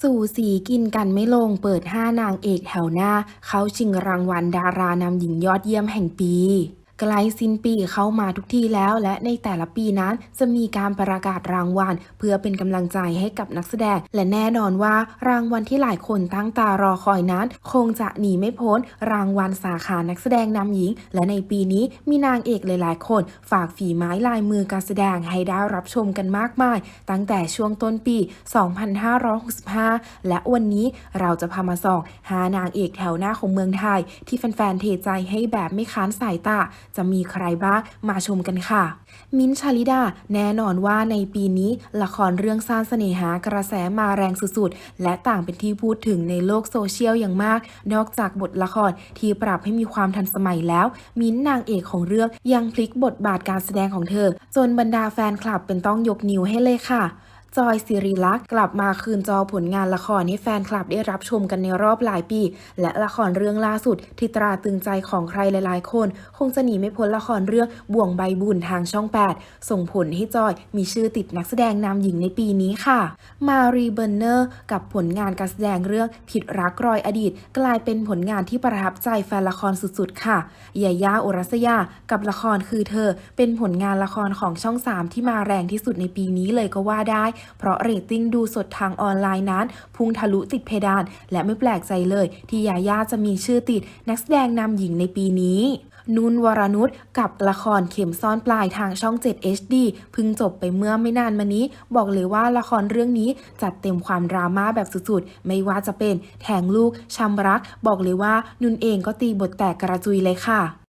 สู่สีกินกันไม่ลงเปิด 5 นางเอกแถวหน้า เขาชิงรางวัลดารานำหญิงยอดเยี่ยมแห่งปี ใกล้สิ้นปีเข้ามาทุกทีแล้วและในแต่ละปีนั้นจะมีการประกาศรางวัล เพื่อเป็นกำลังใจให้กับนักแสดง และแน่นอนว่ารางวัลที่หลายคนตั้งตารอคอยนั้น คงจะหนีไม่พ้น รางวัลสาขานักแสดงนำหญิง และในปีนี้มีนางเอกหลายๆ คน ฝากฝีไม้ลายมือการแสดงให้ได้รับชมกันมากมาย ตั้งแต่ช่วงต้นปี 2565 และวันนี้เราจะพามาส่องหานางเอกแถวหน้าของเมืองไทย ที่แฟนๆเทใจให้แบบไม่ค้านสายตาจะมีใครบ้างมาชมกันค่ะ มิ้นชาลิดาแน่นอนว่าในปีนี้ละครเรื่องสร้างเสน่หากระแสมาแรงสุดๆ และต่างเป็นที่พูดถึงในโลกโซเชียลอย่างมาก นอกจากบทละครที่ปรับให้มีความทันสมัยแล้ว มิ้นนางเอกของเรื่องยังพลิกบทบาทการแสดงของเธอ จนบรรดาแฟนคลับเป็นต้องยกนิ้วให้เลยค่ะ จอยสิริลักษ์กลับมาคืนจอผลงานละครให้แฟนคลับได้รับชมกันในรอบหลายปี และละครเรื่องล่าสุดที่ตราตรึงใจของใครหลายๆ คน คงจะหนีไม่พ้นละครเรื่องบ่วงใบบุญทางช่อง 8 ส่งผลให้จอยมีชื่อติดนักแสดงนำหญิงในปีนี้ค่ะ มารีเบอร์เนอร์กับผลงานการแสดงเรื่องผิดรักรอยอดีต กลายเป็นผลงานที่ประทับใจแฟนละครสุดๆ ค่ะยาย่าอุรัสยา กับละครคือเธอ เป็นผลงานละครของช่อง 3 ที่มาแรงที่สุดในปีนี้เลยก็ว่าได้เพราะเรตติ้งดูสดทางออนไลน์นั้น พุ่งทะลุติดเพดาน และไม่แปลกใจเลย ที่ยาย่าจะมีชื่อติดนักแสดงนำหญิงในปีนี้นุ่นวรนุชกับละครเข็มซ่อนปลายทางช่อง 7 HD พิ่งจบไปเมื่อไม่นานมานี้ บอกเลยว่าละครเรื่องนี้จัดเต็มความดราม่าแบบสุดๆ ไม่ว่าจะเป็นแทงลูกชำรัก บอกเลยว่านุ่นเองก็ตีบทแตกกระจุยเลยค่ะ